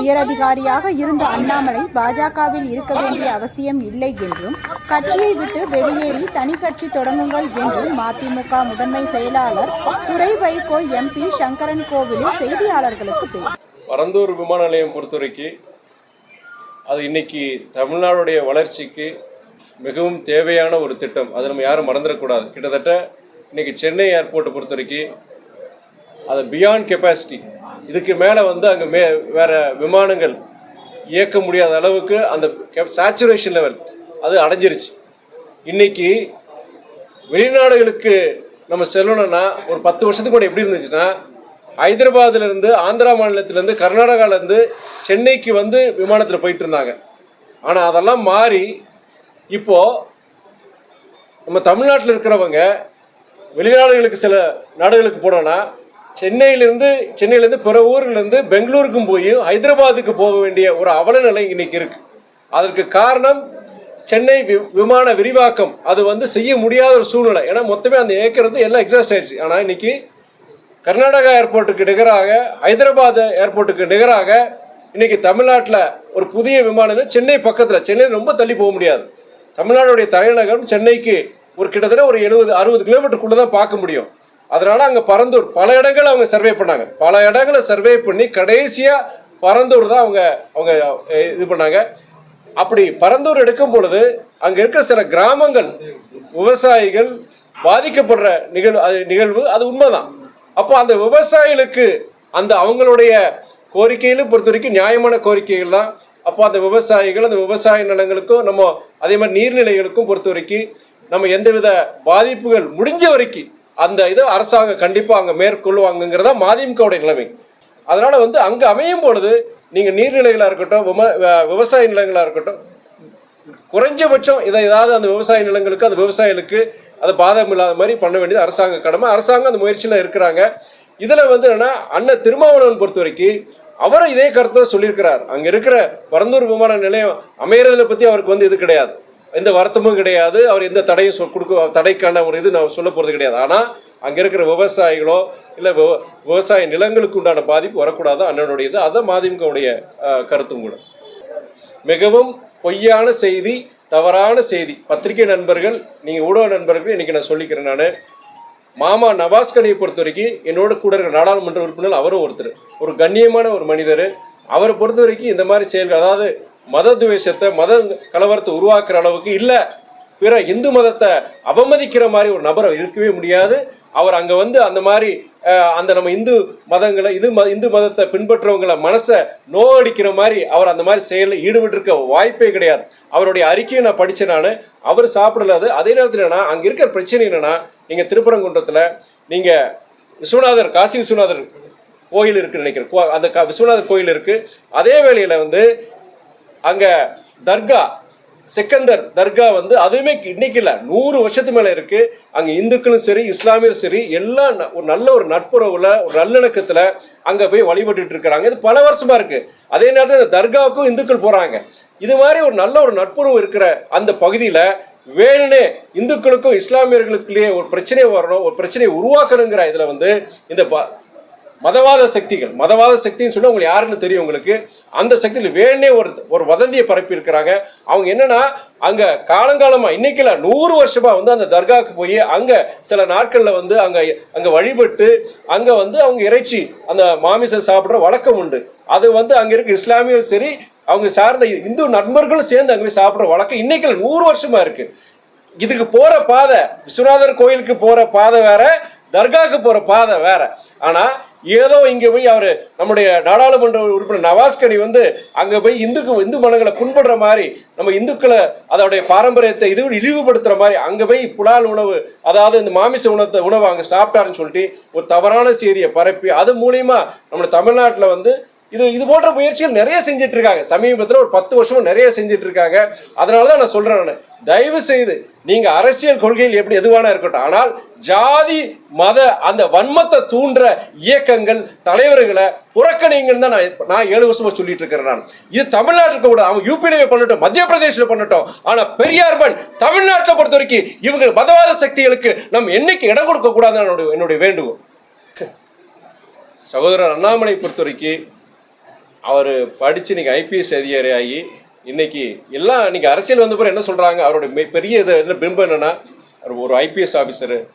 உயரதிகாரியாக இருந்த அண்ணாமலை பாஜகவில் இருக்க வேண்டிய அவசியம் இல்லை என்றும் கட்சியை விட்டு வெளியேறி தனி கட்சி தொடங்குங்கள் என்றும் மதிமுக முதன்மை செயலாளர் துறை வைகோ எம்பி சங்கரன் கோவிலில் செய்தியாளர்களுக்கு பரந்தூர் விமான நிலையம் பொறுத்தவரைக்கும் அது இன்னைக்கு தமிழ்நாடுடைய வளர்ச்சிக்கு மிகவும் தேவையான ஒரு திட்டம். அதை நம்ம யாரும் மறந்துடக்கூடாது. கிட்டத்தட்ட இன்னைக்கு சென்னை ஏர்போர்ட்டை பொறுத்த வரைக்கும் அது பியாண்ட் கெப்பாசிட்டி இதுக்கு மேலே வந்து அங்கே மே வேற விமானங்கள் இயக்க முடியாத அளவுக்கு அந்த சேச்சுரேஷன் லெவல் அது அடைஞ்சிருச்சு. இன்னைக்கு வெளிநாடுகளுக்கு நம்ம செல்லணும்னா ஒரு பத்து வருஷத்துக்கு முன்னாடி எப்படி இருந்துச்சுன்னா ஹைதராபாத்திலேருந்து ஆந்திரா மாநிலத்திலேருந்து கர்நாடகாலேருந்து சென்னைக்கு வந்து விமானத்தில் போயிட்டு இருந்தாங்க. ஆனால் அதெல்லாம் மாறி இப்போது நம்ம தமிழ்நாட்டில் இருக்கிறவங்க வெளிநாடுகளுக்கு சில நாடுகளுக்கு போனோன்னா சென்னையிலேருந்து சென்னையிலேருந்து பிற ஊர்லேருந்து பெங்களூருக்கும் போய் ஹைதராபாத்துக்கு போக வேண்டிய ஒரு அவல நிலை இன்னைக்கு இருக்கு. அதற்கு காரணம் சென்னை வி- விமான விரிவாக்கம். அது வந்து செய்ய முடியாத ஒரு சூழ்நிலை. ஏன்னா மொத்தமே அந்த ஏக்கர் வந்து எல்லாம் எக்ஸாஸ்ட் ஆயிடுச்சு. ஆனால் இன்னைக்கு கர்நாடகா ஏர்போர்ட்டுக்கு நிகராக ஹைதராபாத் ஏர்போர்ட்டுக்கு நிகராக இன்னைக்கு தமிழ்நாட்டில் ஒரு புதிய விமானம் சென்னை பக்கத்தில் சென்னை ரொம்ப தள்ளி போக முடியாது. தமிழ்நாடுடைய தலைநகரம் சென்னைக்கு ஒரு கிட்டத்தட்ட ஒரு எழுபது அறுபது கிலோமீட்டருக்குள்ளே தான் பார்க்க முடியும். அதனால அங்கே பரந்தூர் பல இடங்கள் அவங்க சர்வே பண்ணாங்க. பல இடங்களை சர்வே பண்ணி கடைசியாக பரந்தூர் தான் அவங்க அவங்க இது பண்ணாங்க. அப்படி பரந்தூர் எடுக்கும் பொழுது அங்க இருக்க சில கிராமங்கள் விவசாயிகள் பாதிக்கப்படுற நிகழ்வு அது நிகழ்வு அது உண்மைதான். அப்போ அந்த விவசாயிகளுக்கு அந்த அவங்களுடைய கோரிக்கையிலும் பொறுத்த வரைக்கும் நியாயமான கோரிக்கைகள் தான். அப்போ அந்த விவசாயிகள் அந்த விவசாய நிலங்களுக்கும் நம்ம அதே மாதிரி நீர்நிலைகளுக்கும் பொறுத்த வரைக்கும் நம்ம எந்தவித பாதிப்புகள் முடிஞ்ச வரைக்கும் அந்த இதை அரசாங்கம் கண்டிப்பாக அங்கே மேற்கொள்ளுவாங்கங்கிறதா மதிமுகவுடைய நிலைமை. அதனால வந்து அங்கே அமையும் பொழுது நீங்கள் நீர்நிலைகளாக இருக்கட்டும் விம- விவசாய நிலங்களாக இருக்கட்டும் குறைஞ்சபட்சம் இதை ஏதாவது அந்த விவசாய நிலங்களுக்கு அந்த விவசாயிகளுக்கு அது பாதகம் இல்லாத மாதிரி பண்ண வேண்டியது அரசாங்க கடமை. அரசாங்கம் அந்த முயற்சியில் இருக்கிறாங்க. இதில் வந்து என்னன்னா அண்ணன் திருமாவளவன் பொறுத்த வரைக்கும் அவரும் இதே கருத்தை சொல்லியிருக்கிறார். அங்கே இருக்கிற பரந்தூர் விமான நிலையம் அமையறதை பற்றி அவருக்கு வந்து இது கிடையாது. எந்த வருத்தமும் கிடையாது. அவர் எந்த தடையும் சொல் கொடுக்க தடைக்கான ஒரு இது நான் சொல்ல போகிறது கிடையாது. ஆனால் அங்கே இருக்கிற விவசாயிகளோ இல்லை விவசாய நிலங்களுக்கு உண்டான பாதிப்பு வரக்கூடாது. அண்ணனுடைய இது. அதுதான் மதிமுகவுடைய கருத்தும் கூட. மிகவும் பொய்யான செய்தி தவறான செய்தி. பத்திரிகை நண்பர்கள் நீங்கள் ஊடக நண்பர்கள் இன்றைக்கி நான் சொல்லிக்கிறேன் நான். மாமா நவாஸ்கனியை பொறுத்த வரைக்கும் என்னோட கூட இருக்கிற நாடாளுமன்ற உறுப்பினர் அவரும் ஒருத்தர். ஒரு கண்ணியமான ஒரு மனிதர். அவரை பொறுத்த வரைக்கும் இந்த மாதிரி செயல்கள் அதாவது மத துவேஷத்தை மத கலவரத்தை உருவாக்குற அளவுக்கு இல்லை. பிற இந்து மதத்தை அவமதிக்கிற மாதிரி ஒரு நபர் இருக்கவே முடியாது. அவர் அங்கே வந்து அந்த மாதிரி அந்த நம்ம இந்து மதங்களை இது ம இந்து மதத்தை பின்பற்றுறவங்கள மனசை நோ அடிக்கிற மாதிரி அவர் அந்த மாதிரி செயலில் ஈடுபட்டிருக்க வாய்ப்பே கிடையாது. அவருடைய அறிக்கையை நான் படித்தேன் நான். அவர் சாப்பிடல அது. அதே நேரத்தில் என்னன்னா அங்கே இருக்கிற பிரச்சனை என்னென்னா நீங்கள் திருப்பரங்குன்றத்தில் நீங்கள் விஸ்வநாதர் காசி விஸ்வநாதர் கோயில் இருக்குன்னு நினைக்கிறேன். கோ- அந்த க- விஸ்வநாதர் கோயில் இருக்குது அதே வேளையில் வந்து அங்க தர்கா செக்கந்தர் தர்கா வந்து அதுவுமே இன்னைக்கு இல்லை நூறு வருஷத்து மேலே இருக்கு. அங்கே இந்துக்களும் சரி இஸ்லாமியரும் சரி எல்லாம் ஒரு நல்ல ஒரு நட்புறவுல ஒரு நல்லிணக்கத்தில் அங்கே போய் வழிபட்டு இருக்கிறாங்க. இது பல வருஷமா இருக்கு. அதே நேரத்தில் இந்த தர்காவுக்கும் இந்துக்கள் போறாங்க. இது மாதிரி ஒரு நல்ல ஒரு நட்புறவு இருக்கிற அந்த பகுதியில் வேணுனே இந்துக்களுக்கும் இஸ்லாமியர்களுக்குள்ளேயே ஒரு பிரச்சனை வரணும் ஒரு பிரச்சனையை உருவாக்கணுங்கிற இதில் வந்து இந்த ப- மதவாத சக்திகள் மதவாத சக்தின்னு சொன்னால் உங்களுக்கு யாருன்னு தெரியும் உங்களுக்கு. அந்த சக்தியில் வேணே ஒரு ஒரு வதந்தியை பரப்பி இருக்கிறாங்க. அவங்க என்னன்னா அங்கே காலங்காலமாக இன்னைக்கில் நூறு வருஷமாக வந்து அந்த தர்காவுக்கு போய் அங்கே சில நாட்களில் வந்து அங்கே அங்கே வழிபட்டு அங்கே வந்து அவங்க இறைச்சி அந்த மாமிசம் சாப்பிட்ற வழக்கம் உண்டு. அது வந்து அங்கே இருக்க இஸ்லாமியும் சரி அவங்க சார்ந்த இந்து நண்பர்களும் சேர்ந்து அங்கே போய் சாப்பிட்ற வழக்கம் இன்னைக்கில் நூறு வருஷமாக இருக்குது இதுக்கு போகிற பாதை விஸ்வநாதர் கோயிலுக்கு போகிற பாதை வேற தர்காவுக்கு போகிற பாதை வேற. ஆனால் ஏதோ இங்கே போய் அவர் நம்முடைய நாடாளுமன்ற உறுப்பினர் நவாஸ்கனி வந்து அங்கே போய் இந்துக்கு இந்து மனங்களை புண்படுற மாதிரி நம்ம இந்துக்களை அதோடைய பாரம்பரியத்தை இது இழிவுபடுத்துகிற மாதிரி அங்கே போய் புலால் உணவு அதாவது இந்த மாமிச உணத்தை உணவு அங்கே சாப்பிட்டாருன்னு சொல்லிட்டு ஒரு தவறான செய்தியை பரப்பி அது மூலயமா நம்ம தமிழ்நாட்டில் வந்து இது இது போன்ற முயற்சிகள் நிறைய செஞ்சுட்டு இருக்காங்க. சமீபத்தில் ஒரு பத்து வருஷமும் நிறைய செஞ்சுட்டு இருக்காங்க. அதனால தான் நான் சொல்கிறேன் நான். தயவு செய்து நீங்க அரசியல் கொள்கையில் எப்படி எதுவான இருக்கட்டும் ஆனால் ஜாதி மத அந்த வன்மத்தை தூண்டுற இயக்கங்கள் தலைவர்களை புறக்கணிங்கன்னு தான் நான் நான் ஏழு வருஷமா சொல்லிட்டு இருக்கிறேன் நான். இது தமிழ்நாட்டுக்கு கூட அவங்க யூபியில பண்ணட்டும் மத்திய பிரதேசில் பண்ணட்டும் ஆனா பெரியார்பன் தமிழ்நாட்டை பொறுத்த வரைக்கும் இவங்க மதவாத சக்திகளுக்கு நம்ம என்னைக்கு இடம் கொடுக்க கூடாதுன்னு என்னுடைய வேண்டுகோள். சகோதரர் அண்ணாமலை பொறுத்த வரைக்கும் அவர் படித்து நீங்கள் ஐபிஎஸ் அதிகாரி ஆகி இன்னைக்கு எல்லாம் இன்னைக்கு அரசியல் வந்த பிறகு என்ன சொல்கிறாங்க அவருடைய பெரிய இது என்ன பிம்பம் என்னன்னா அவர் ஒரு ஐபிஎஸ் ஆஃபீஸரு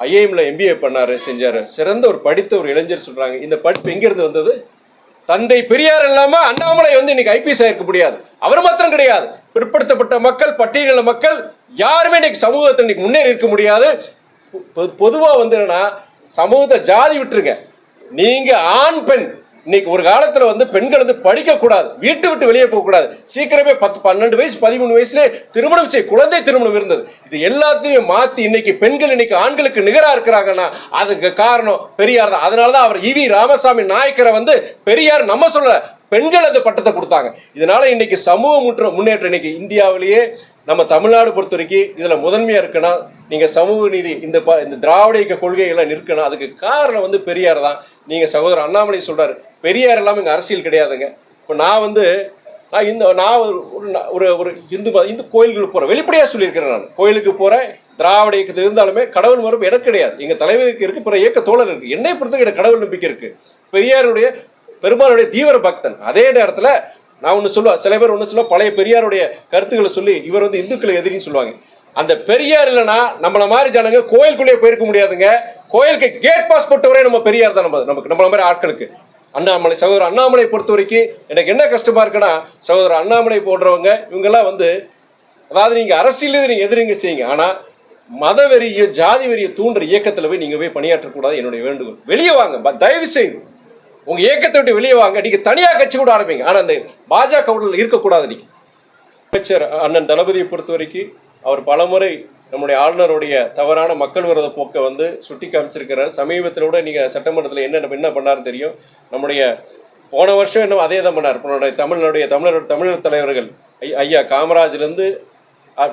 ஐஏஎம்ல எம்பிஏ பண்ணார் செஞ்சார். சிறந்த ஒரு படித்த ஒரு இளைஞர் சொல்றாங்க. இந்த படிப்பு எங்கிருந்து வந்தது? தந்தை பெரியார் இல்லாம அண்ணாமலை வந்து இன்னைக்கு ஐபிஎஸ் ஆயிருக்க முடியாது. அவர் மாத்திரம் கிடையாது. பிற்படுத்தப்பட்ட மக்கள் பட்டியலின மக்கள் யாருமே இன்னைக்கு சமூகத்தில் இன்னைக்கு முன்னேறி இருக்க முடியாது. பொ- வந்து என்னன்னா சமூகத்தை ஜாதி விட்டுருங்க. நீங்க ஆண் பெண் இன்னைக்கு ஒரு காலத்துல வந்து பெண்கள் வந்து படிக்க கூடாது வீட்டு விட்டு வெளியே போக கூடாது சீக்கிரமே பத்து பன்னெண்டு வயசு பதிமூணு வயசுல திருமணம் செய்ய குழந்தை திருமணம் இருந்தது. இது எல்லாத்தையும் மாத்தி இன்னைக்கு பெண்கள் இன்னைக்கு ஆண்களுக்கு நிகரா இருக்கிறாங்கன்னா அதுக்கு காரணம் பெரியார் தான். அதனாலதான் அவர் இவி ராமசாமி நாயக்கரை வந்து பெரியார் நம்ம சொல்ல பெண்கள் அந்த பட்டத்தை கொடுத்தாங்க. இதனால இன்னைக்கு சமூக முற்ற முன்னேற்றம் இன்னைக்கு இந்தியாவிலேயே நம்ம தமிழ்நாடு பொறுத்த வரைக்கும் இதில் முதன்மையாக இருக்குன்னா நீங்கள் சமூக நீதி இந்த ப- இந்த திராவிட இயக்க கொள்கைகள்லாம் நிற்கணும். அதுக்கு காரணம் வந்து பெரியார் தான். நீங்கள் சகோதரர் அண்ணாமலை சொல்கிறார் பெரியார் எல்லாமே இங்கே அரசியல் கிடையாதுங்க. இப்போ நான் வந்து நான் இந்த நான் ஒரு ஒரு ஒரு இந்து மத- இந்து கோயில்களுக்கு போகிறேன் வெளிப்படையாக சொல்லியிருக்கிறேன் நான். கோயிலுக்கு போகிறேன் திராவிட இயக்கத்தில் இருந்தாலுமே கடவுள் மறுப்பு எனக்கு கிடையாது. எங்கள் தலைவருக்கு இருக்குது பிற இயக்க தோழர் இருக்குது என்னை பொறுத்தவரை எனக்கு கடவுள் நம்பிக்கை இருக்குது பெரியாருடைய பெருமாளுடைய தீவிர பக்தன். அதே நேரத்தில் நான் ஒன்று சொல்லுவேன் சில பேர் ஒன்று சொல்ல பழைய பெரியாருடைய கருத்துக்களை சொல்லி இவர் வந்து இந்துக்களை எதிரின்னு சொல்லுவாங்க. அந்த பெரியார் இல்லைன்னா நம்மளை மாதிரி ஜனங்க கோயிலுக்குள்ளேயே போயிருக்க முடியாதுங்க. கோயிலுக்கு கேட் பாஸ் போட்டவரே நம்ம பெரியார் தான் நம்ம நமக்கு நம்மள மாதிரி ஆட்களுக்கு. அண்ணாமலை சகோதரர் அண்ணாமலை பொறுத்த வரைக்கும் எனக்கு என்ன கஷ்டமா இருக்குன்னா சகோதரர் அண்ணாமலை போடுறவங்க இவங்கெல்லாம் வந்து அதாவது நீங்க அரசியல் நீங்க எதிரிங்க செய்யுங்க. ஆனா மத வெறிய ஜாதி வெறிய தூண்டுற இயக்கத்துல போய் நீங்க போய் பணியாற்றக்கூடாது என்னுடைய வேண்டுகோள். வெளியே வாங்க தயவு செய்து உங்க இயக்கத்தை விட்டு வெளியே வாங்க. நீங்க தனியா கட்சி கூட ஆரம்பிங்க. ஆனா அந்த பாஜக உடல் இருக்கக்கூடாது நீங்க. அமைச்சர் அண்ணன் தளபதியை பொறுத்த வரைக்கும் அவர் பலமுறை நம்முடைய ஆளுநருடைய தவறான மக்கள் விரோத போக்கை வந்து சுட்டி காமிச்சிருக்கிறார். சமீபத்தில் கூட நீங்கள் சட்டமன்றத்தில் என்ன என்ன பண்ணாருன்னு தெரியும். நம்முடைய போன வருஷம் என்ன அதே தான் பண்ணார். நம்மளுடைய தமிழனுடைய தமிழர் தமிழர் தலைவர்கள் ஐ- ஐயா காமராஜ்லேருந்து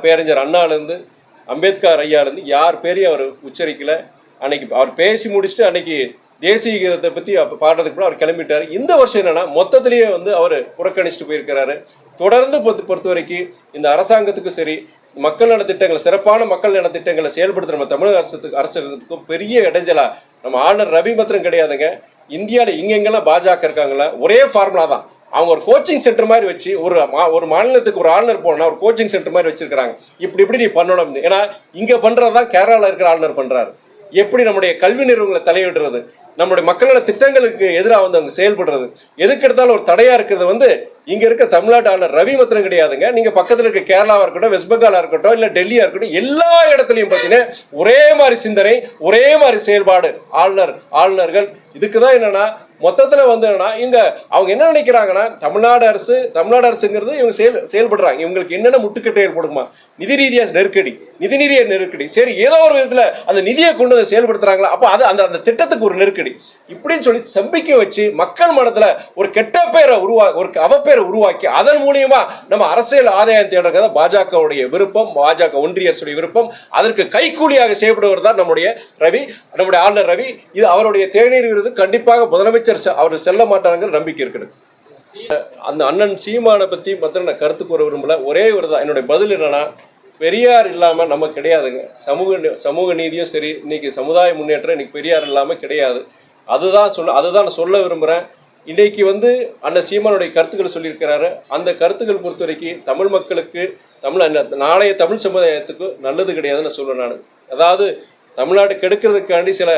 பேரறிஞர் அண்ணாலேருந்து அம்பேத்கர் ஐயாலேருந்து யார் பேரையும் அவர் உச்சரிக்கல. அன்னைக்கு அவர் பேசி முடிச்சுட்டு அன்னைக்கு தேசிய கீதத்தை பற்றி அப்போ பாடுறதுக்கு கூட அவர் கிளம்பிட்டார். இந்த வருஷம் என்னன்னா மொத்தத்திலேயே வந்து அவர் புறக்கணிச்சுட்டு போயிருக்கிறாரு. தொடர்ந்து பொறுத்த பொறுத்த வரைக்கும் இந்த அரசாங்கத்துக்கும் சரி மக்கள் நலத்திட்டங்களை சிறப்பான மக்கள் நலத்திட்டங்களை செயல்படுத்த நம்ம தமிழக அரசுக்கு அரசுக்கும் பெரிய இடைஞ்சலா. நம்ம ஆளுநர் ரவி மாத்திரம் கிடையாதுங்க. இந்தியாவில் இங்கெங்கெல்லாம் பாஜக இருக்காங்களா ஒரே ஃபார்முலா தான். அவங்க ஒரு கோச்சிங் சென்டர் மாதிரி வச்சு ஒரு மா- ஒரு மாநிலத்துக்கு ஒரு ஆளுநர் போனா ஒரு கோச்சிங் சென்டர் மாதிரி வச்சிருக்காங்க இப்படி இப்படி நீ பண்ணணும் ஏன்னா இங்க பண்றதுதான் கேரளாவில் இருக்கிற ஆளுநர் பண்றாரு. எப்படி நம்முடைய கல்வி நிறுவனங்களை தலையிடுறது? நம்முடைய மக்களோட திட்டங்களுக்கு எதிராக வந்து அவங்க செயல்படுறது. எதுக்கு எடுத்தாலும் ஒரு தடையா இருக்கிறது வந்து இங்க இருக்க தமிழ்நாட்டு ஆளுநர் ரவி மாத்திரம் கிடையாதுங்க. நீங்க பக்கத்துல இருக்க கேரளாவா இருக்கட்டும் வெஸ்ட் பெங்காலா இருக்கட்டும் இல்ல டெல்லியா இருக்கட்டும் எல்லா இடத்துலயும் பாத்தீங்கன்னா ஒரே மாதிரி சிந்தனை ஒரே மாதிரி செயல்பாடு. ஆளுநர் ஆளுநர்கள் இதுக்கு தான் என்னன்னா மொத்தத்தில் வந்து என்னன்னா இங்க அவங்க என்ன நினைக்கிறாங்கன்னா தமிழ்நாடு அரசு தமிழ்நாடு அரசுங்கிறது இவங்க செயல் செயல்படுறாங்க. இவங்களுக்கு என்னென்ன முட்டுக்கட்டை ஏற்படுமா நிதி ரீதியாக நெருக்கடி. நிதி ரீதியா நெருக்கடி. சரி ஏதோ ஒரு விதத்தில் அந்த நிதியை கொண்டு வந்து செயல்படுத்துறாங்களா? அப்போ அது அந்த அந்த திட்டத்துக்கு ஒரு நெருக்கடி. இப்படின்னு சொல்லி தம்பிக்க வச்சு மக்கள் மனத்தில் ஒரு கெட்ட பேரை உருவா ஒரு அவப்பேரை உருவாக்கி அதன் மூலியமா நம்ம அரசியல் ஆதாயம் தேடுறது பாஜகவுடைய விருப்பம் பாஜக ஒன்றிய அரசுடைய விருப்பம். அதற்கு கைக்கூலியாக செய்யப்படுவது தான் நம்முடைய ரவி நம்முடைய ஆளுநர் ரவி. இது அவருடைய தேநீர் விருது. கண்டிப்பாக முதலமைச்சர் செ- அவர் செல்ல மாட்டாங்கிற நம்பிக்கை இருக்குது அந்த அண்ணன் சீமானை பற்றி மாத்திரம் நான் கருத்து கூற விரும்பல. ஒரே ஒரு தான். என்னுடைய பதில் என்னன்னா பெரியார் இல்லாமல் நம்ம கிடையாதுங்க. சமூக சமூக நீதியும் சரி இன்னைக்கு சமுதாய முன்னேற்றம் இன்னைக்கு பெரியார் இல்லாமல் கிடையாது. அதுதான் சொல்ல அதுதான் நான் சொல்ல விரும்புகிறேன் இன்னைக்கு வந்து அண்ணன் சீமானுடைய கருத்துக்களை சொல்லியிருக்கிறாரு. அந்த கருத்துக்கள் பொறுத்த வரைக்கும் தமிழ் மக்களுக்கு தமிழ் நாளைய தமிழ் சமுதாயத்துக்கு நல்லது கிடையாதுன்னு நான் நான். அதாவது தமிழ்நாடு கெடுக்கிறதுக்காண்டி சில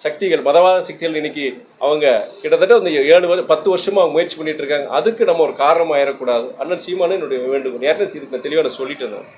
சக்திகள் மதவாத சக்திகள் இன்னைக்கு அவங்க கிட்டத்தட்ட வந்து ஏழு வருஷம் பத்து வருஷமா அவங்க முயற்சி பண்ணிட்டு இருக்காங்க. அதுக்கு நம்ம ஒரு காரணம் ஆயிடக்கூடாது அண்ணன் சீமானு என்னுடைய வேண்டுகோள். ஏற்கனவே இதுக்கு நான் தெளிவாக சொல்லிட்டு இருந்தேன்